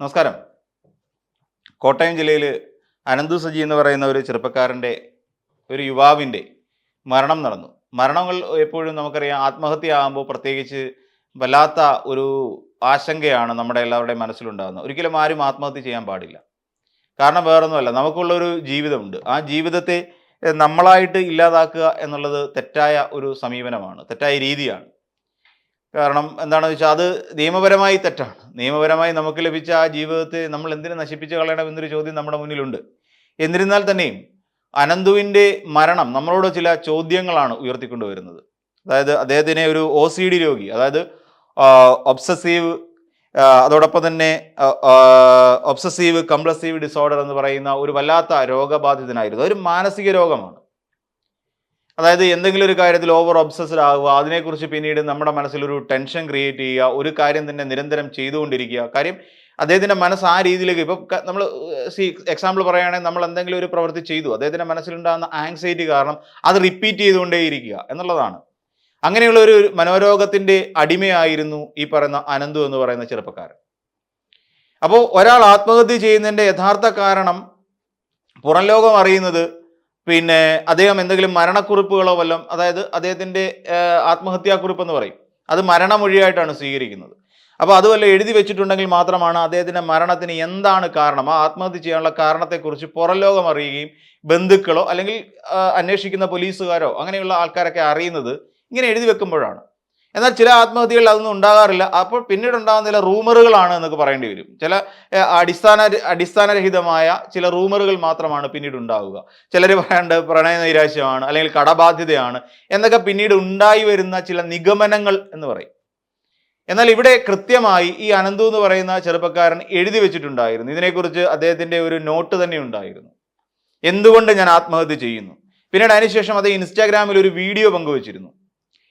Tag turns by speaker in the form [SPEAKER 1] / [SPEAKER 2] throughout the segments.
[SPEAKER 1] നമസ്കാരം. കോട്ടയം ജില്ലയിൽ അനന്തു സജി എന്ന് പറയുന്ന ഒരു ചെറുപ്പക്കാരന്റെ ഒരു യുവാവിന്റെ മരണം നടന്നു. മരണങ്ങൾ എപ്പോഴും നമുക്കറിയാം ആത്മഹത്യ ആകുമ്പോൾ പ്രത്യേകിച്ച് വല്ലാത്ത ഒരു ആശങ്കയാണ് നമ്മുടെ എല്ലാവരുടെയും മനസ്സിലുണ്ടാകുന്നത്. ഒരിക്കലും ആരും ആത്മഹത്യ ചെയ്യാൻ പാടില്ല. കാരണം വേറൊന്നുമല്ല നമുക്കുള്ളൊരു ജീവിതമുണ്ട്. ആ ജീവിതത്തെ നമ്മളായിട്ട് ഇല്ലാതാക്കുക എന്നുള്ളത് തെറ്റായ ഒരു സമീപനമാണ് തെറ്റായ രീതിയാണ്. കാരണം എന്താണെന്ന് വെച്ചാൽ അത് നിയമപരമായി തെറ്റാണ്. നിയമപരമായി നമുക്ക് ലഭിച്ച ആ ജീവിതത്തെ നമ്മൾ എന്തിനു നശിപ്പിച്ച് കളയണം എന്നൊരു ചോദ്യം നമ്മുടെ മുന്നിലുണ്ട്. എന്നിരുന്നാൽ തന്നെയും അനന്തുവിന്റെ മരണം നമ്മളോട് ചില ചോദ്യങ്ങളാണ് ഉയർത്തിക്കൊണ്ടുവരുന്നത് അതായത് അദ്ദേഹത്തിനെ ഒരു ഒ സി ഡി രോഗി അതായത് ഒബ്സസീവ് അതോടൊപ്പം തന്നെ ഒബ്സസീവ് കംപ്ലസീവ് ഡിസോർഡർ എന്ന് പറയുന്ന ഒരു വല്ലാത്ത രോഗബാധിതനായിരുന്നു. ഒരു മാനസിക രോഗമാണ്. അതായത് എന്തെങ്കിലും ഒരു കാര്യത്തിൽ ഓവർ ഒബ്സസ്ഡ് ആവുക അതിനെക്കുറിച്ച് പിന്നീട് നമ്മുടെ മനസ്സിൽ ഒരു ടെൻഷൻ ക്രിയേറ്റ് ചെയ്യുക ഒരു കാര്യം തന്നെ നിരന്തരം ചെയ്തുകൊണ്ടിരിക്കുക. കാര്യം അദ്ദേഹത്തിന്റെ മനസ്സ് ആ രീതിയിലേക്ക് ഇപ്പം നമ്മൾ സി എക്സാമ്പിൾ പറയുകയാണെങ്കിൽ നമ്മൾ എന്തെങ്കിലും ഒരു പ്രവൃത്തി ചെയ്തു. അദ്ദേഹത്തിന്റെ മനസ്സിലുണ്ടാകുന്ന ആങ്സൈറ്റി കാരണം അത് റിപ്പീറ്റ് ചെയ്തുകൊണ്ടേയിരിക്കുക എന്നുള്ളതാണ്. അങ്ങനെയുള്ള ഒരു മനോരോഗത്തിന്റെ അടിമയായിരുന്നു ഈ പറയുന്ന അനന്തു എന്ന് പറയുന്ന ചെറുപ്പക്കാരൻ. അപ്പോൾ ഒരാൾ ആത്മഹത്യ ചെയ്യുന്നതിന്റെ യഥാർത്ഥ കാരണം പുറം ലോകം അറിയുന്നത് പിന്നെ അദ്ദേഹം എന്തെങ്കിലും മരണക്കുറിപ്പുകളോ വല്ലതും അതായത് അദ്ദേഹത്തിന്റെ ആത്മഹത്യാക്കുറിപ്പ് എന്ന് പറയും. അത് മരണമൊഴിയായിട്ടാണ് സ്വീകരിക്കുന്നത്. അപ്പോൾ അതുവല്ല എഴുതി വെച്ചിട്ടുണ്ടെങ്കിൽ മാത്രമാണ് അദ്ദേഹത്തിന്റെ മരണത്തിന് എന്താണ് കാരണം? ആ ആത്മഹത്യ ചെയ്യാനുള്ള കാരണത്തെക്കുറിച്ച് പുറലോകം അറിയുകയും ബന്ധുക്കളോ അല്ലെങ്കിൽ അന്വേഷിക്കുന്ന പോലീസുകാരോ അങ്ങനെയുള്ള ആൾക്കാരൊക്കെ അറിയുന്നത് ഇങ്ങനെ എഴുതി വെക്കുമ്പോഴാണ്. എന്നാൽ ചില ആത്മഹത്യകളിൽ അതൊന്നും ഉണ്ടാകാറില്ല. അപ്പോൾ പിന്നീട് ഉണ്ടാകുന്ന ചില റൂമറുകളാണ് എന്നൊക്കെ പറയേണ്ടി വരും. ചില അടിസ്ഥാന അടിസ്ഥാനരഹിതമായ ചില റൂമറുകൾ മാത്രമാണ് പിന്നീട് ഉണ്ടാവുക. ചിലർ പറയാണ്ട് പ്രണയ നൈരാശ്യമാണ് അല്ലെങ്കിൽ കടബാധ്യതയാണ് എന്നൊക്കെ പിന്നീട് ഉണ്ടായി വരുന്ന ചില നിഗമനങ്ങൾ എന്ന് പറയും. എന്നാൽ ഇവിടെ കൃത്യമായി ഈ അനന്തു എന്ന് പറയുന്ന ചെറുപ്പക്കാരൻ എഴുതി വെച്ചിട്ടുണ്ടായിരുന്നു. ഇതിനെക്കുറിച്ച് അദ്ദേഹത്തിന്റെ ഒരു നോട്ട് തന്നെ ഉണ്ടായിരുന്നു. എന്തുകൊണ്ട് ഞാൻ ആത്മഹത്യ ചെയ്യുന്നു? പിന്നീട് അതിനുശേഷം അത് ഇൻസ്റ്റാഗ്രാമിൽ ഒരു വീഡിയോ പങ്കുവച്ചിരുന്നു.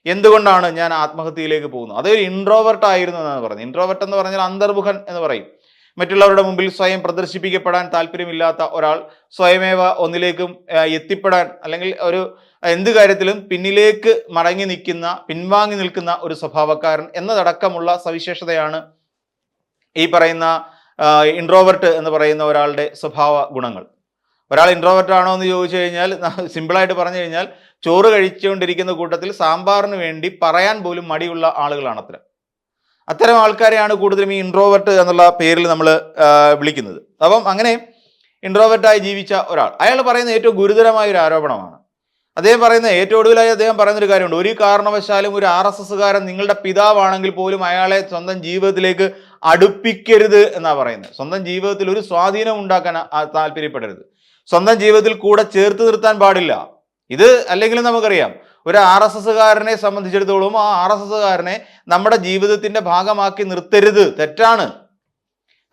[SPEAKER 1] എന്തുകൊണ്ടാണ് ഞാൻ ആത്മഹത്യയിലേക്ക് പോകുന്നത്? അതൊരു ഇൻട്രോവർട്ട് ആയിരുന്നു എന്നാണ് പറയുന്നത്. ഇൻട്രോവർട്ട് എന്ന് പറഞ്ഞാൽ അന്തർമുഖൻ എന്ന് പറയും. മറ്റുള്ളവരുടെ മുമ്പിൽ സ്വയം പ്രദർശിപ്പിക്കപ്പെടാൻ താല്പര്യമില്ലാത്ത ഒരാൾ സ്വയമേവ ഒന്നിലേക്കും എത്തിപ്പെടാൻ അല്ലെങ്കിൽ ഒരു എന്ത് കാര്യത്തിലും പിന്നിലേക്ക് മടങ്ങി നിൽക്കുന്ന പിൻവാങ്ങി നിൽക്കുന്ന ഒരു സ്വഭാവക്കാരൻ എന്നതടക്കമുള്ള സവിശേഷതയാണ് ഈ പറയുന്ന ഇൻട്രോവർട്ട് എന്ന് പറയുന്ന ഒരാളുടെ സ്വഭാവ ഗുണങ്ങൾ. ഒരാൾ ഇൻട്രോവേർട്ട് ആണോ എന്ന് ചോദിച്ചു കഴിഞ്ഞാൽ സിമ്പിളായിട്ട് പറഞ്ഞു കഴിഞ്ഞാൽ ചോറ് കഴിച്ചുകൊണ്ടിരിക്കുന്ന കൂട്ടത്തിൽ സാമ്പാറിന് വേണ്ടി പറയാൻ പോലും മടിയുള്ള ആളുകളാണ് അത്ര അത്തരം ആൾക്കാരെയാണ് കൂടുതലും ഈ ഇൻട്രോവേർട്ട് എന്നുള്ള പേരിൽ നമ്മൾ വിളിക്കുന്നത്. അപ്പം അങ്ങനെ ഇൻട്രോവേർട്ടായി ജീവിച്ച ഒരാൾ അയാൾ പറയുന്ന ഏറ്റവും ഗുരുതരമായ ഒരു ആരോപണമാണ്. അദ്ദേഹം പറയുന്ന ഏറ്റവും ഒടുവിലായി അദ്ദേഹം പറയുന്ന ഒരു കാര്യമുണ്ട്. ഒരു കാരണവശാലും ഒരു ആർ എസ് എസ്സുകാരൻ നിങ്ങളുടെ പിതാവാണെങ്കിൽ പോലും അയാളെ സ്വന്തം ജീവിതത്തിലേക്ക് അടുപ്പിക്കരുത് എന്നാണ് പറയുന്നത്. സ്വന്തം ജീവിതത്തിൽ ഒരു സ്വാധീനം ഉണ്ടാക്കാൻ താല്പര്യപ്പെടരുത്. സ്വന്തം ജീവിതത്തിൽ കൂടെ ചേർത്ത് നിർത്താൻ പാടില്ല. ഇത് അല്ലെങ്കിൽ നമുക്കറിയാം. ഒരു ആർ എസ് എസ്സുകാരനെ സംബന്ധിച്ചിടത്തോളം ആ ആർ എസ് എസ്സുകാരനെ നമ്മുടെ ജീവിതത്തിന്റെ ഭാഗമാക്കി നിർത്തരുത്. തെറ്റാണ്.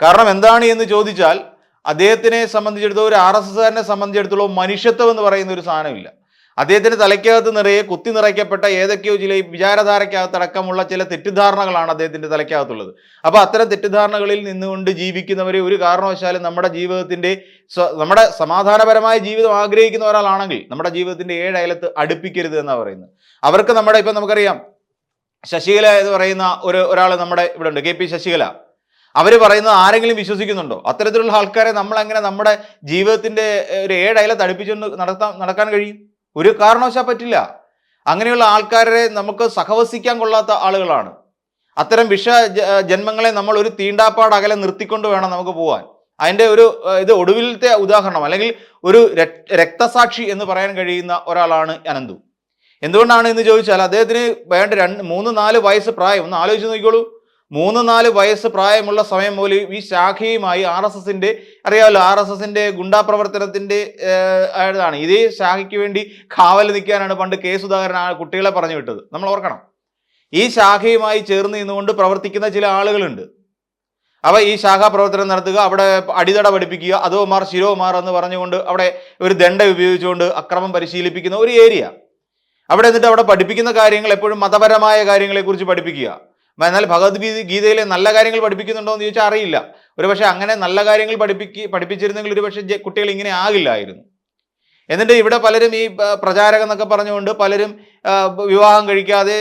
[SPEAKER 1] കാരണം എന്താണ് എന്ന് ചോദിച്ചാൽ അദ്ദേഹത്തിനെ സംബന്ധിച്ചിടത്തോളം ഒരു ആർ എസ് എസ്സുകാരനെ സംബന്ധിച്ചിടത്തോളം മനുഷ്യത്വം എന്ന് പറയുന്ന ഒരു സാധനമില്ല. അദ്ദേഹത്തിന്റെ തലയ്ക്കകത്ത് നിറയെ കുത്തി നിറയ്ക്കപ്പെട്ട ഏതൊക്കെയോ ചില വിചാരധാരയ്ക്കകത്ത് വിചാരധാരയ്ക്കകത്തടക്കമുള്ള ചില തെറ്റിദ്ധാരണകളാണ് അദ്ദേഹത്തിന്റെ തലയ്ക്കകത്തുള്ളത്. അപ്പോൾ അത്തരം തെറ്റിദ്ധാരണകളിൽ നിന്നുകൊണ്ട് ജീവിക്കുന്നവരെ ഒരു കാരണവശാലും നമ്മുടെ ജീവിതത്തിന്റെ നമ്മുടെ സമാധാനപരമായ ജീവിതം ആഗ്രഹിക്കുന്ന ഒരാളാണെങ്കിൽ നമ്മുടെ ജീവിതത്തിന്റെ ഏഴ് അയലത്ത് അടുപ്പിക്കരുത് എന്നാണ് പറയുന്നത്. അവർക്ക് നമ്മുടെ ഇപ്പം നമുക്കറിയാം ശശികല എന്ന് പറയുന്ന ഒരു ഒരാൾ നമ്മുടെ ഇവിടെ ഉണ്ട് കെ പി ശശികല. അവർ പറയുന്നത് ആരെങ്കിലും വിശ്വസിക്കുന്നുണ്ടോ? അത്തരത്തിലുള്ള ആൾക്കാരെ നമ്മൾ അങ്ങനെ നമ്മുടെ ജീവിതത്തിന്റെ ഒരു ഏഴ് അടുപ്പിച്ചുകൊണ്ട് നടത്താൻ നടക്കാൻ കഴിയും? ഒരു കാരണവശാൽ പറ്റില്ല. അങ്ങനെയുള്ള ആൾക്കാരെ നമുക്ക് സഹവസിക്കാൻ കൊള്ളാത്ത ആളുകളാണ്. അത്തരം വിഷ ജന്മങ്ങളെ നമ്മൾ ഒരു തീണ്ടാപ്പാട് അകലെ നിർത്തിക്കൊണ്ട് വേണം നമുക്ക് പോകാൻ അതിന്റെ ഒരു ഇത് ഒടുവിലത്തെ ഉദാഹരണം അല്ലെങ്കിൽ ഒരു രക്തസാക്ഷി എന്ന് പറയാൻ കഴിയുന്ന ഒരാളാണ് അനന്തു. എന്തുകൊണ്ടാണ് എന്ന് ചോദിച്ചാൽ അദ്ദേഹത്തിന് വേണ്ട രണ്ട് മൂന്ന് നാല് വയസ്സ് പ്രായം. ഒന്ന് ആലോചിച്ച് നോക്കിക്കോളൂ. മൂന്ന് നാല് വയസ്സ് പ്രായമുള്ള സമയം പോലും ഈ ശാഖയുമായി ആർ എസ് എസിന്റെ അറിയാമല്ലോ ആർ എസ് എസിന്റെ ഗുണ്ടാ പ്രവർത്തനത്തിന്റെ ആണ് ഇതേ ശാഖയ്ക്ക് വേണ്ടി കാവൽ നിൽക്കാനാണ് പണ്ട് കെ സുധാകരൻ ആ കുട്ടികളെ പറഞ്ഞു വിട്ടത്. നമ്മൾ ഓർക്കണം. ഈ ശാഖയുമായി ചേർന്ന് നിന്നുകൊണ്ട് പ്രവർത്തിക്കുന്ന ചില ആളുകളുണ്ട്. അവ ഈ ശാഖാ പ്രവർത്തനം നടത്തുക അവിടെ അടിതട പഠിപ്പിക്കുക അതോമാർ ശിരോമാർ എന്ന് പറഞ്ഞുകൊണ്ട് അവിടെ ഒരു ദണ്ഡ ഉപയോഗിച്ചുകൊണ്ട് അക്രമം പരിശീലിപ്പിക്കുന്ന ഒരു ഏരിയ. അവിടെ എന്നിട്ട് അവിടെ പഠിപ്പിക്കുന്ന കാര്യങ്ങൾ എപ്പോഴും മതപരമായ കാര്യങ്ങളെക്കുറിച്ച് പഠിപ്പിക്കുക. എന്നാൽ ഭഗവത്ഗീത ഗീതയിലെ നല്ല കാര്യങ്ങൾ പഠിപ്പിക്കുന്നുണ്ടോ എന്ന് ചോദിച്ചാൽ അറിയില്ല. ഒരുപക്ഷെ അങ്ങനെ നല്ല കാര്യങ്ങൾ പഠിപ്പിക്ക് പഠിപ്പിച്ചിരുന്നെങ്കിൽ ഒരുപക്ഷെ കുട്ടികൾ ഇങ്ങനെ ആകില്ലായിരുന്നു. എന്നിട്ട് ഇവിടെ പലരും ഈ പ്രചാരകം എന്നൊക്കെ പറഞ്ഞുകൊണ്ട് പലരും വിവാഹം കഴിക്കാതെ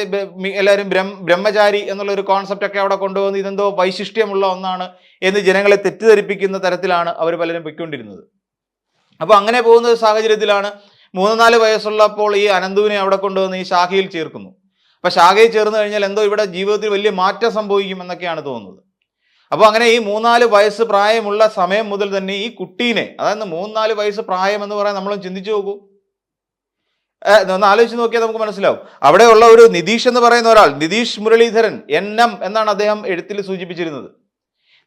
[SPEAKER 1] എല്ലാവരും ബ്രഹ്മ ബ്രഹ്മചാരി എന്നുള്ള ഒരു കോൺസെപ്റ്റ് ഒക്കെ അവിടെ കൊണ്ടുവന്ന് ഇതെന്തോ വൈശിഷ്ട്യമുള്ള ഒന്നാണ് എന്ന് ജനങ്ങളെ തെറ്റിദ്ധരിപ്പിക്കുന്ന തരത്തിലാണ് അവർ പലരും പൊയ്ക്കൊണ്ടിരുന്നത്. അപ്പോൾ അങ്ങനെ പോകുന്ന സാഹചര്യത്തിലാണ് മൂന്ന് നാല് വയസ്സുള്ളപ്പോൾ ഈ അനന്തുവിനെ അവിടെ കൊണ്ടുവന്ന് ഈ ശാഖയിൽ ചേർക്കുന്നു. അപ്പോൾ ശാഖയിൽ ചേർന്ന് കഴിഞ്ഞാൽ എന്തോ ഇവിടെ ജീവിതത്തിൽ വലിയ മാറ്റം സംഭവിക്കും എന്നൊക്കെയാണ് തോന്നുന്നത്. അപ്പോൾ അങ്ങനെ ഈ മൂന്നാൽ വയസ്സ് പ്രായമുള്ള സമയം മുതൽ തന്നെ ഈ കുട്ടീനെ അതായത് മൂന്നാൽ വയസ്സ് പ്രായം എന്ന് പറയാൻ നമ്മളും ചിന്തിച്ചു നോക്കൂ. ഒന്ന് ആലോചിച്ച് നോക്കിയാൽ നമുക്ക് മനസ്സിലാവും. അവിടെയുള്ള ഒരു നിതീഷ് എന്ന് പറയുന്ന ഒരാൾ നിതീഷ് മുരളീധരൻ എൻ എം എന്നാണ് അദ്ദേഹം എഴുത്തിൽ സൂചിപ്പിച്ചിരുന്നത്.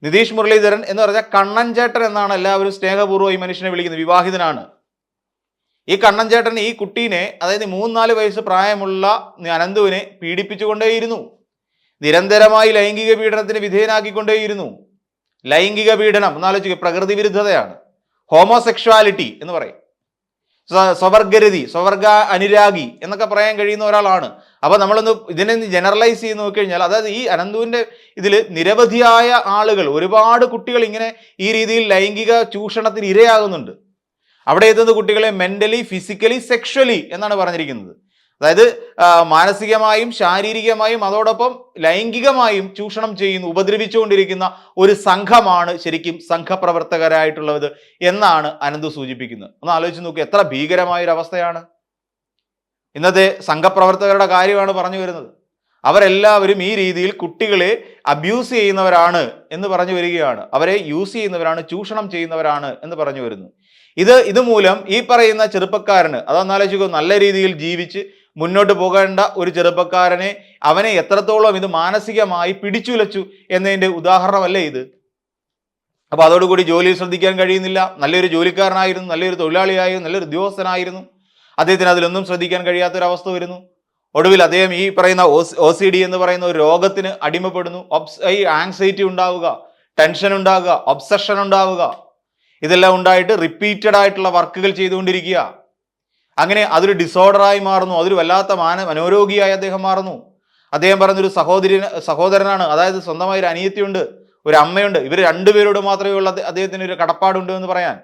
[SPEAKER 1] നിതീഷ് മുരളീധരൻ എന്ന് പറഞ്ഞാൽ കണ്ണൻ ചേട്ടൻ എന്നാണ് എല്ലാവരും സ്നേഹപൂർവം ഈ മനുഷ്യനെ വിളിക്കുന്നത് വിവാഹിതനാണ്. ഈ കണ്ണൻ ചേട്ടൻ ഈ കുട്ടീനെ അതായത് മൂന്നാൽ വയസ്സ് പ്രായമുള്ള അനന്തുവിനെ പീഡിപ്പിച്ചുകൊണ്ടേയിരുന്നു. നിരന്തരമായി ലൈംഗിക പീഡനത്തിന് വിധേയനാക്കിക്കൊണ്ടേയിരുന്നു. ലൈംഗിക പീഡനം എന്നാലോചിക്കുക പ്രകൃതി വിരുദ്ധതയാണ് ഹോമോസെക്ഷുവാലിറ്റി എന്ന് പറയും. സ്വ- സ്വവർഗരതി സ്വവർഗ അനുരാഗി എന്നൊക്കെ പറയാൻ കഴിയുന്ന ഒരാളാണ്. അപ്പൊ നമ്മളൊന്ന് ഇതിനെ ജനറലൈസ് ചെയ്ത് നോക്കിക്കഴിഞ്ഞാൽ അതായത് ഈ അനന്തുവിന്റെ ഇതിൽ നിരവധിയായ ആളുകൾ ഒരുപാട് കുട്ടികൾ ഇങ്ങനെ ഈ രീതിയിൽ ലൈംഗിക ചൂഷണത്തിന് ഇരയാകുന്നുണ്ട്. അവിടെ എത്തുന്ന കുട്ടികളെ മെന്റലി ഫിസിക്കലി സെക്ഷലി എന്നാണ് പറഞ്ഞിരിക്കുന്നത്. അതായത് മാനസികമായും ശാരീരികമായും അതോടൊപ്പം ലൈംഗികമായും ചൂഷണം ചെയ്യുന്നു ഉപദ്രവിച്ചുകൊണ്ടിരിക്കുന്ന ഒരു സംഘമാണ് ശരിക്കും സംഘപ്രവർത്തകരായിട്ടുള്ളത് എന്നാണ് അനന്ത് സൂചിപ്പിക്കുന്നത്. ഒന്ന് ആലോചിച്ച് നോക്കുക എത്ര ഭീകരമായ ഒരു അവസ്ഥയാണ് ഇന്നത്തെ സംഘപ്രവർത്തകരുടെ കാര്യമാണ് പറഞ്ഞു വരുന്നത്. അവരെല്ലാവരും ഈ രീതിയിൽ കുട്ടികളെ അബ്യൂസ് ചെയ്യുന്നവരാണ് എന്ന് പറഞ്ഞു വരികയാണ്. അവരെ യൂസ് ചെയ്യുന്നവരാണ് ചൂഷണം ചെയ്യുന്നവരാണ് എന്ന് പറഞ്ഞു വരുന്നു. ഇത് ഇതുമൂലം ഈ പറയുന്ന ചെറുപ്പക്കാരന് അതൊന്നാലോചിക്കുക നല്ല രീതിയിൽ ജീവിച്ച് മുന്നോട്ട് പോകേണ്ട ഒരു ചെറുപ്പക്കാരനെ അവനെ എത്രത്തോളം ഇത് മാനസികമായി പിടിച്ചുലച്ചു എന്നതിന്റെ ഉദാഹരണമല്ലേ ഇത്? അപ്പോൾ അതോടുകൂടി ജോലിയിൽ ശ്രദ്ധിക്കാൻ കഴിയുന്നില്ല നല്ലൊരു ജോലിക്കാരനായിരുന്നു നല്ലൊരു തൊഴിലാളിയായിരുന്നു നല്ലൊരു ഉദ്യോഗസ്ഥനായിരുന്നു. അദ്ദേഹത്തിന് അതിലൊന്നും ശ്രദ്ധിക്കാൻ കഴിയാത്തൊരവസ്ഥ വരുന്നു. ഒടുവിൽ അദ്ദേഹം ഈ പറയുന്ന ഒ സി ഡി എന്ന് പറയുന്ന ഒരു രോഗത്തിന് അടിമപ്പെടുന്നു. ഒബ്സ് ഈ ആങ്സൈറ്റി ഉണ്ടാവുക ടെൻഷൻ ഉണ്ടാവുക ഒബ്സഷൻ ഉണ്ടാവുക. ഇതെല്ലാം ഉണ്ടായിട്ട് റിപ്പീറ്റഡ് ആയിട്ടുള്ള വർക്കുകൾ ചെയ്തുകൊണ്ടിരിക്കുക. അങ്ങനെ അതൊരു ഡിസോർഡറായി മാറുന്നു. അതൊരു വല്ലാത്ത മാന മനോരോഗിയായി അദ്ദേഹം മാറുന്നു. അദ്ദേഹം പറഞ്ഞൊരു സഹോദരി സഹോദരനാണ്. അതായത് സ്വന്തമായി ഒരു അനിയത്തിയുണ്ട് ഒരു അമ്മയുണ്ട്. ഇവർ രണ്ടുപേരോട് മാത്രമേ ഉള്ള അദ്ദേഹത്തിന് ഒരു കടപ്പാടുണ്ട് എന്ന് പറയാൻ.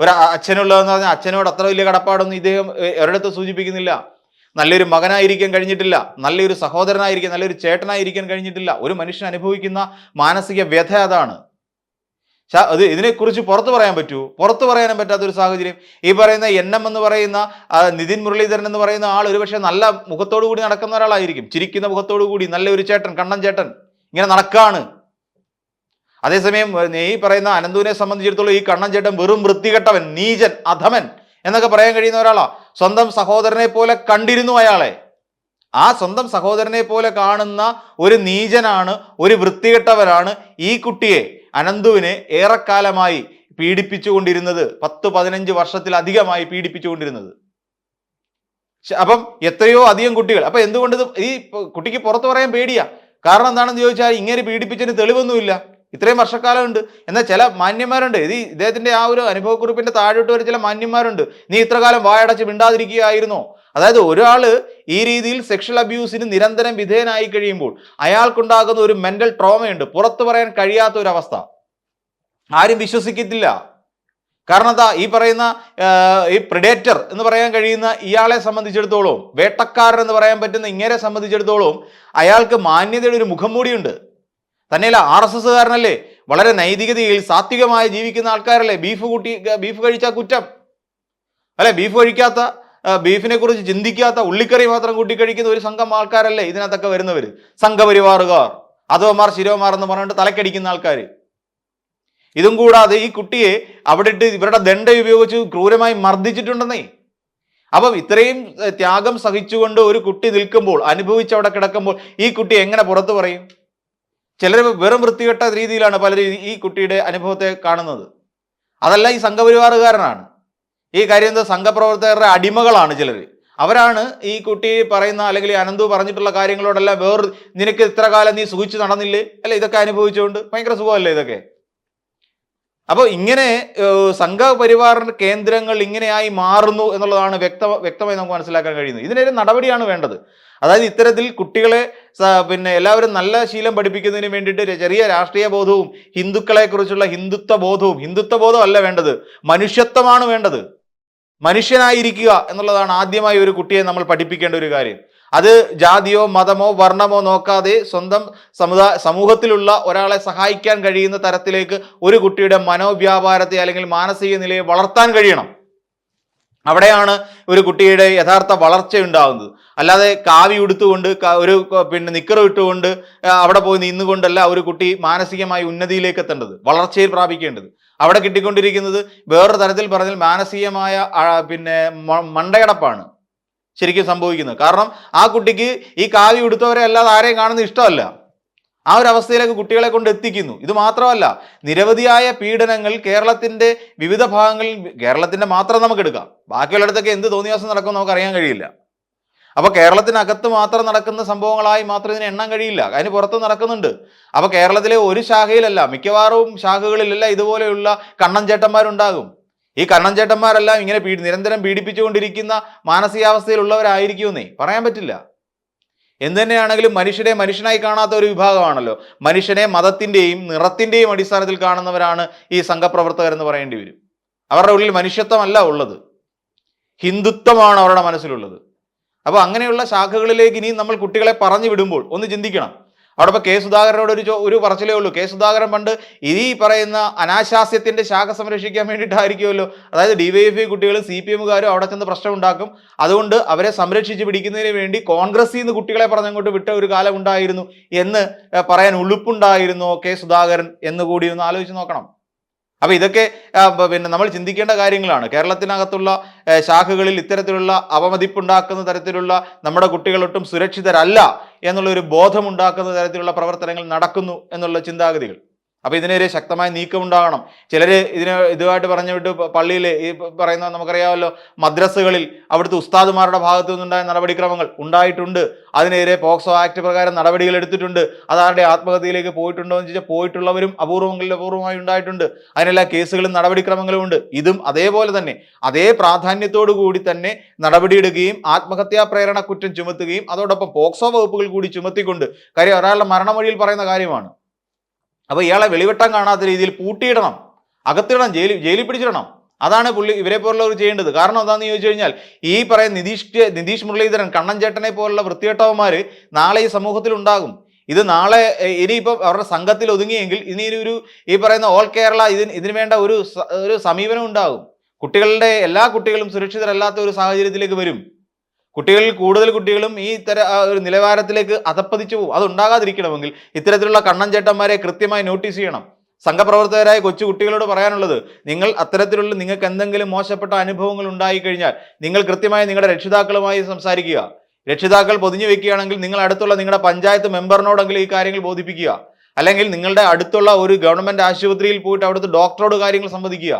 [SPEAKER 1] ഒരു അച്ഛനുള്ളതെന്ന് പറഞ്ഞാൽ അച്ഛനോട് അത്ര വലിയ കടപ്പാടൊന്നും ഇദ്ദേഹം ഒരിടത്ത് സൂചിപ്പിക്കുന്നില്ല. നല്ലൊരു മകനായിരിക്കാൻ കഴിഞ്ഞിട്ടില്ല. നല്ലൊരു സഹോദരനായിരിക്കാൻ നല്ലൊരു ചേട്ടനായിരിക്കാൻ കഴിഞ്ഞിട്ടില്ല. ഒരു മനുഷ്യൻ അനുഭവിക്കുന്ന മാനസിക വ്യഥ അതാണ്. അത് ഇതിനെക്കുറിച്ച് പുറത്തു പറയാൻ പറ്റൂ. പുറത്തു പറയാനും പറ്റാത്ത ഒരു സാഹചര്യം. ഈ പറയുന്ന എൻ എം എന്ന് പറയുന്ന നിതിൻ മുരളീധരൻ എന്ന് പറയുന്ന ആൾ ഒരുപക്ഷെ നല്ല മുഖത്തോടു കൂടി നടക്കുന്ന ഒരാളായിരിക്കും. ചിരിക്കുന്ന മുഖത്തോടു കൂടി നല്ല ഒരു ചേട്ടൻ കണ്ണൻ ചേട്ടൻ ഇങ്ങനെ നടക്കാണ്. അതേസമയം ഈ പറയുന്ന അനന്തുവിനെ സംബന്ധിച്ചിടത്തോളം ഈ കണ്ണൻ ചേട്ടൻ വെറും വൃത്തികെട്ടവൻ നീചൻ അധമൻ എന്നൊക്കെ പറയാൻ കഴിയുന്ന ഒരാളാ. സ്വന്തം സഹോദരനെ പോലെ കണ്ടിരുന്നു അയാളെ. ആ സ്വന്തം സഹോദരനെ പോലെ കാണുന്ന ഒരു നീചനാണ് ഒരു വൃത്തികെട്ടവരാണ് ഈ കുട്ടിയെ. അനന്തുവിനെ ഏറെക്കാലമായി പീഡിപ്പിച്ചുകൊണ്ടിരുന്നത് പത്ത് പതിനഞ്ച് വർഷത്തിലധികമായി പീഡിപ്പിച്ചുകൊണ്ടിരുന്നത്. അപ്പം എത്രയോ അധികം കുട്ടികൾ. അപ്പൊ എന്തുകൊണ്ട് ഈ കുട്ടിക്ക് പുറത്തു പറയാൻ പേടിയാ. കാരണം എന്താണെന്ന് ചോദിച്ചാൽ ഇങ്ങനെ പീഡിപ്പിച്ചതിന് തെളിവൊന്നുമില്ല. ഇത്രയും വർഷക്കാലമുണ്ട്. എന്നാൽ ചില മാന്യന്മാരുണ്ട്. ഇത് ഇദ്ദേഹത്തിന്റെ ആ ഒരു അനുഭവക്കുറിപ്പിന്റെ താഴോട്ട് വരെ ചില മാന്യന്മാരുണ്ട്. നീ ഇത്രകാലം വായടച്ച് മിണ്ടാതിരിക്കുകയായിരുന്നോ? അതായത് ഒരാൾ ഈ രീതിയിൽ സെക്ഷൽ അബ്യൂസിന് നിരന്തരം വിധേയനായി കഴിയുമ്പോൾ അയാൾക്കുണ്ടാകുന്ന ഒരു മെന്റൽ ട്രോമയുണ്ട് പുറത്തു പറയാൻ കഴിയാത്ത ഒരു അവസ്ഥ ആരും വിശ്വസിക്കത്തില്ല. കാരണം എന്താ? ഈ പറയുന്ന ഈ പ്രിഡേറ്റർ എന്ന് പറയാൻ കഴിയുന്ന ഇയാളെ സംബന്ധിച്ചിടത്തോളം വേട്ടക്കാരൻ എന്ന് പറയാൻ പറ്റുന്ന ഇങ്ങനെ സംബന്ധിച്ചിടത്തോളം അയാൾക്ക് മാന്യതയുടെ ഒരു മുഖം മൂടിയുണ്ട് തന്നെയല്ല ആർ എസ് എസ്സുകാരനല്ലേ? വളരെ നൈതികതയിൽ സാത്വികമായി ജീവിക്കുന്ന ആൾക്കാരല്ലേ? ബീഫ് കൂട്ടി ബീഫ് കഴിച്ച കുറ്റം. അല്ലെ? ബീഫ് കഴിക്കാത്ത ബീഫിനെ കുറിച്ച് ചിന്തിക്കാത്ത ഉള്ളിക്കറി മാത്രം കൂട്ടി കഴിക്കുന്ന ഒരു സംഘം ആൾക്കാരല്ലേ ഇതിനകത്തൊക്കെ വരുന്നവർ? സംഘപരിവാറുകാർ. അധവമാർ ശിരോമാർ എന്ന് പറഞ്ഞിട്ട് തലക്കടിക്കുന്ന ആൾക്കാർ ഇതും കൂടാതെ ഈ കുട്ടിയെ അവിടെ ഇട്ട് ഇവരുടെ ദണ്ഡ ഉപയോഗിച്ച് ക്രൂരമായി മർദ്ദിച്ചിട്ടുണ്ടെന്നേ. അപ്പം ഇത്രയും ത്യാഗം സഹിച്ചുകൊണ്ട് ഒരു കുട്ടി നിൽക്കുമ്പോൾ അനുഭവിച്ച് അവിടെ കിടക്കുമ്പോൾ ഈ കുട്ടി എങ്ങനെ പുറത്തു പറയും? ചിലർ വെറും വൃത്തികെട്ട രീതിയിലാണ് പലരും ഈ- കുട്ടിയുടെ അനുഭവത്തെ കാണുന്നത്. അതല്ല ഈ സംഘപരിവാറുകാരനാണ്. ഈ കാര്യം എന്താ സംഘപ്രവർത്തകരുടെ അടിമകളാണ് ചിലർ അവരാണ് ഈ കുട്ടി പറയുന്ന അല്ലെങ്കിൽ അനന്തു പറഞ്ഞിട്ടുള്ള കാര്യങ്ങളോടെല്ലാം വേറെ നിനക്ക് ഇത്ര കാലം നീ സുഖിച്ച് നടന്നില്ലേ? അല്ല ഇതൊക്കെ അനുഭവിച്ചുകൊണ്ട് ഭയങ്കര സുഖമല്ലേ ഇതൊക്കെ? അപ്പോൾ ഇങ്ങനെ സംഘപരിവാർ കേന്ദ്രങ്ങൾ ഇങ്ങനെയായി മാറുന്നു എന്നുള്ളതാണ് വ്യക്ത വ്യക്തമായി നമുക്ക് മനസ്സിലാക്കാൻ കഴിയുന്നത്. ഇതിനൊരു നടപടിയാണ് വേണ്ടത്. അതായത് ഇത്തരത്തിൽ കുട്ടികളെ പിന്നെ എല്ലാവരും നല്ല ശീലം പഠിപ്പിക്കുന്നതിന് വേണ്ടിയിട്ട് ചെറിയ രാഷ്ട്രീയ ബോധവും ഹിന്ദുക്കളെ കുറിച്ചുള്ള ഹിന്ദുത്വ ബോധവും ഹിന്ദുത്വ ബോധം അല്ല വേണ്ടത് മനുഷ്യത്വമാണ് വേണ്ടത്. മനുഷ്യനായിരിക്കുക എന്നുള്ളതാണ് ആദ്യമായി ഒരു കുട്ടിയെ നമ്മൾ പഠിപ്പിക്കേണ്ട ഒരു കാര്യം. അത് ജാതിയോ മതമോ വർണമോ നോക്കാതെ സ്വന്തം സമുദായ സമൂഹത്തിലുള്ള ഒരാളെ സഹായിക്കാൻ കഴിയുന്ന തരത്തിലേക്ക് ഒരു കുട്ടിയുടെ മനോവ്യാപാരത്തെ അല്ലെങ്കിൽ മാനസിക നിലയെ വളർത്താൻ കഴിയണം. അവിടെയാണ് ഒരു കുട്ടിയുടെ യഥാർത്ഥ വളർച്ച ഉണ്ടാകുന്നത്. അല്ലാതെ കാവി ഉടുത്തുകൊണ്ട് ഒരു പിന്നെ നിക്കർ ഇട്ടുകൊണ്ട് അവിടെ പോയി നിന്നുകൊണ്ടല്ല ഒരു കുട്ടി മാനസികമായി ഉന്നതിയിലേക്ക് എത്തേണ്ടത് വളർച്ചയിൽ പ്രാപിക്കേണ്ടത്. അവിടെ കിട്ടിക്കൊണ്ടിരിക്കുന്നത് വേറൊരു തരത്തിൽ പറഞ്ഞാൽ മാനസികമായ പിന്നെ മണ്ടയടപ്പാണ് ശരിക്കും സംഭവിക്കുന്നത്. കാരണം ആ കുട്ടിക്ക് ഈ കാവി ഉടുത്തവരെ അല്ലാതെ ആരെയും കാണുന്നത് ഇഷ്ടമല്ല. ആ ഒരു അവസ്ഥയിലേക്ക് കുട്ടികളെ കൊണ്ട് എത്തിക്കുന്നു. ഇത് മാത്രമല്ല നിരവധിയായ പീഡനങ്ങൾ കേരളത്തിന്റെ വിവിധ ഭാഗങ്ങളിൽ കേരളത്തിന്റെ മാത്രം നമുക്ക് എടുക്കാം. ബാക്കിയുള്ളിടത്തൊക്കെ എന്ത് തോന്നിയാസം നടക്കും നമുക്ക് അറിയാൻ കഴിയില്ല. അപ്പൊ കേരളത്തിനകത്ത് മാത്രം നടക്കുന്ന സംഭവങ്ങളായി മാത്രം ഇതിനെ എണ്ണാൻ കഴിയില്ല. അതിന് പുറത്ത് നടക്കുന്നുണ്ട്. അപ്പോൾ കേരളത്തിലെ ഒരു ശാഖയിലല്ല മിക്കവാറും ശാഖകളിലല്ല ഇതുപോലെയുള്ള കണ്ണൻ ചേട്ടന്മാരുണ്ടാകും ഈ കണ്ണൻ ചേട്ടന്മാരെല്ലാം ഇങ്ങനെ പീഡി നിരന്തരം പീഡിപ്പിച്ചുകൊണ്ടിരിക്കുന്ന മാനസികാവസ്ഥയിലുള്ളവരായിരിക്കുമെന്നേ പറയാൻ പറ്റില്ല. എന്ത് തന്നെയാണെങ്കിലും മനുഷ്യരെ മനുഷ്യനായി കാണാത്ത ഒരു വിഭാഗമാണല്ലോ. മനുഷ്യനെ മതത്തിന്റെയും നിറത്തിന്റെയും അടിസ്ഥാനത്തിൽ കാണുന്നവരാണ് ഈ സംഘപ്രവർത്തകർ എന്ന് പറയേണ്ടി വരും. അവരുടെ ഉള്ളിൽ മനുഷ്യത്വമല്ല ഉള്ളത്. ഹിന്ദുത്വമാണ് അവരുടെ മനസ്സിലുള്ളത്. അപ്പോൾ അങ്ങനെയുള്ള ശാഖകളിലേക്ക് ഇനിയും നമ്മൾ കുട്ടികളെ പറഞ്ഞു വിടുമ്പോൾ ഒന്ന് ചിന്തിക്കണം. അവിടെ ഇപ്പോൾ കെ സുധാകരനോട് ഒരു ഒരു പറച്ചിലേ ഉള്ളൂ. കെ സുധാകരൻ പണ്ട് ഈ പറയുന്ന അനാശാസ്യത്തിന്റെ ശാഖ സംരക്ഷിക്കാൻ വേണ്ടിയിട്ടായിരിക്കുമല്ലോ. അതായത് ഡിവൈഎഫ്ഐ കുട്ടികളും സി പി എമ്മുകാരും അവിടെ ചെന്ന് പ്രശ്നം ഉണ്ടാക്കും. അതുകൊണ്ട് അവരെ സംരക്ഷിച്ച് പിടിക്കുന്നതിന് വേണ്ടി കോൺഗ്രസിൽ നിന്ന് കുട്ടികളെ പറഞ്ഞങ്ങോട്ട് വിട്ട ഒരു കാലം ഉണ്ടായിരുന്നു എന്ന് പറയാൻ ഉളുപ്പുണ്ടായിരുന്നോ കെ സുധാകരൻ എന്ന് കൂടി ഒന്ന് ആലോചിച്ച് നോക്കണം. അപ്പോൾ ഇതൊക്കെ പിന്നെ നമ്മൾ ചിന്തിക്കേണ്ട കാര്യങ്ങളാണ്. കേരളത്തിനകത്തുള്ള ശാഖകളിൽ ഇത്തരത്തിലുള്ള അവമതിപ്പുണ്ടാക്കുന്ന തരത്തിലുള്ള നമ്മുടെ കുട്ടികൾ ഒട്ടും സുരക്ഷിതരല്ല. എന്നുള്ള ഒരു ബോധമുണ്ടാക്കുന്ന തരത്തിലുള്ള പ്രവർത്തനങ്ങൾ നടക്കുന്നു എന്നുള്ള ചിന്താഗതികൾ. അപ്പൊ ഇതിനെതിരെ ശക്തമായ നീക്കം ഉണ്ടാകണം ചിലര് ഇതിനെ ഇതുമായിട്ട് പറഞ്ഞു വിട്ട് പള്ളിയിൽ ഈ പറയുന്ന നമുക്കറിയാമല്ലോ മദ്രസകളിൽ അവിടുത്തെ ഉസ്താദുമാരുടെ ഭാഗത്തു നിന്നുണ്ടായ നടപടിക്രമങ്ങൾ ഉണ്ടായിട്ടുണ്ട്. അതിനെതിരെ പോക്സോ ആക്ട് പ്രകാരം നടപടികൾ എടുത്തിട്ടുണ്ട്. അതാരുടെ ആത്മഹത്യയിലേക്ക് പോയിട്ടുണ്ടോ എന്ന് ചോദിച്ചാൽ പോയിട്ടുള്ളവരും അപൂർവങ്ങളിൽ അപൂർവമായി ഉണ്ടായിട്ടുണ്ട്. അതിനെല്ലാ കേസുകളും നടപടിക്രമങ്ങളും ഉണ്ട്. ഇതും അതേപോലെ തന്നെ അതേ പ്രാധാന്യത്തോടു കൂടി തന്നെ നടപടിയെടുക്കുകയും ആത്മഹത്യാ പ്രേരണ കുറ്റം ചുമത്തുകയും അതോടൊപ്പം പോക്സോ വകുപ്പുകൾ കൂടി ചുമത്തിക്കൊണ്ട് കാര്യം ഒരാളുടെ മരണമൊഴിയിൽ പറയുന്ന കാര്യമാണ്. അപ്പോൾ ഇയാളെ വെളിവെട്ടാൻ കാണാത്ത രീതിയിൽ പൂട്ടിയിടണം. അകത്തിടണം ജയിലിൽ ജയിലിൽ പിടിച്ചിടണം. അതാണ് പുള്ളി ഇവരെ പോലുള്ളവർ ചെയ്യേണ്ടത്. കാരണം എന്താണെന്ന് ചോദിച്ചു കഴിഞ്ഞാൽ ഈ പറയുന്ന നിതീഷ് നിതീഷ് മുരളീധരൻ കണ്ണൻ ചേട്ടനെ പോലുള്ള വൃത്തികെട്ടവന്മാർ നാളെ ഈ സമൂഹത്തിൽ ഉണ്ടാകും. ഇത് നാളെ ഇനിയിപ്പോൾ ഇനിയിപ്പം അവരുടെ സംഘത്തിൽ ഒതുങ്ങിയെങ്കിൽ ഇനി ഒരു ഈ പറയുന്ന ഓൾ കേരള ഇതിന് ഇതിനു വേണ്ട ഒരു ഒരു സമീപനം ഉണ്ടാകും. കുട്ടികളുടെ എല്ലാ കുട്ടികളും സുരക്ഷിതരല്ലാത്ത ഒരു സാഹചര്യത്തിലേക്ക് വരും. കുട്ടികളിൽ കൂടുതൽ കുട്ടികളും ഈ തര ഒരു നിലവാരത്തിലേക്ക് അതപ്പതിച്ചു പോകും. അതുണ്ടാകാതിരിക്കണമെങ്കിൽ ഇത്തരത്തിലുള്ള കണ്ണൻ ചേട്ടന്മാരെ കൃത്യമായി നോട്ടീസ് ചെയ്യണം. സംഘപ്രവർത്തകരായ കൊച്ചു കുട്ടികളോട് പറയാനുള്ളത് നിങ്ങൾ അത്തരത്തിലുള്ള നിങ്ങൾക്ക് എന്തെങ്കിലും മോശപ്പെട്ട അനുഭവങ്ങൾ ഉണ്ടായി കഴിഞ്ഞാൽ നിങ്ങൾ കൃത്യമായി നിങ്ങളുടെ രക്ഷിതാക്കളുമായി സംസാരിക്കുക. രക്ഷിതാക്കൾ പൊതിഞ്ഞു വെക്കുകയാണെങ്കിൽ നിങ്ങൾ അടുത്തുള്ള നിങ്ങളുടെ പഞ്ചായത്ത് മെമ്പറിനോടെങ്കിലും ഈ കാര്യങ്ങൾ ബോധിപ്പിക്കുക. അല്ലെങ്കിൽ നിങ്ങളുടെ അടുത്തുള്ള ഒരു ഗവൺമെന്റ് ആശുപത്രിയിൽ പോയിട്ട് അവിടുത്തെ ഡോക്ടറോട് കാര്യങ്ങൾ സംവദിക്കുക.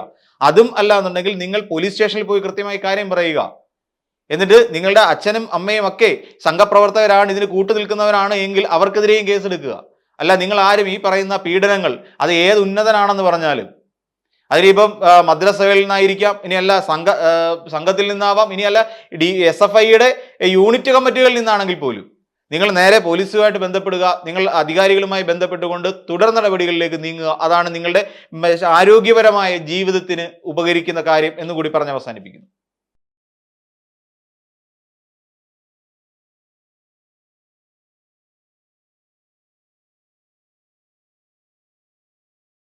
[SPEAKER 1] അതും അല്ല എന്നുണ്ടെങ്കിൽ നിങ്ങൾ പോലീസ് സ്റ്റേഷനിൽ പോയി കൃത്യമായി കാര്യം പറയുക. എന്നിട്ട് നിങ്ങളുടെ അച്ഛനും അമ്മയും ഒക്കെ സംഘപ്രവർത്തകരാണ് ഇതിന് കൂട്ടു നിൽക്കുന്നവരാണ് എങ്കിൽ അവർക്കെതിരെയും കേസെടുക്കുക അല്ല നിങ്ങൾ ആരും ഈ പറയുന്ന പീഡനങ്ങൾ അത് ഏത് ഉന്നതനാണെന്ന് പറഞ്ഞാലും. അതിനിപ്പം ആ, മദ്രസകളിൽ നിന്നായിരിക്കാം ഇനിയല്ല സംഘ സംഘത്തിൽ നിന്നാവാം ഇനിയല്ല ഡി എസ് എഫ് ഐയുടെ യൂണിറ്റ് കമ്മിറ്റികളിൽ നിന്നാണെങ്കിൽ പോലും. നിങ്ങൾ നേരെ പോലീസുമായിട്ട് ബന്ധപ്പെടുക നിങ്ങൾ അധികാരികളുമായി ബന്ധപ്പെട്ടുകൊണ്ട് തുടർ നടപടികളിലേക്ക് നീങ്ങുക അതാണ് നിങ്ങളുടെ ആരോഗ്യപരമായ ജീവിതത്തിന് ഉപകരിക്കുന്ന കാര്യം എന്നുകൂടി പറഞ്ഞ് അവസാനിപ്പിക്കുന്നു.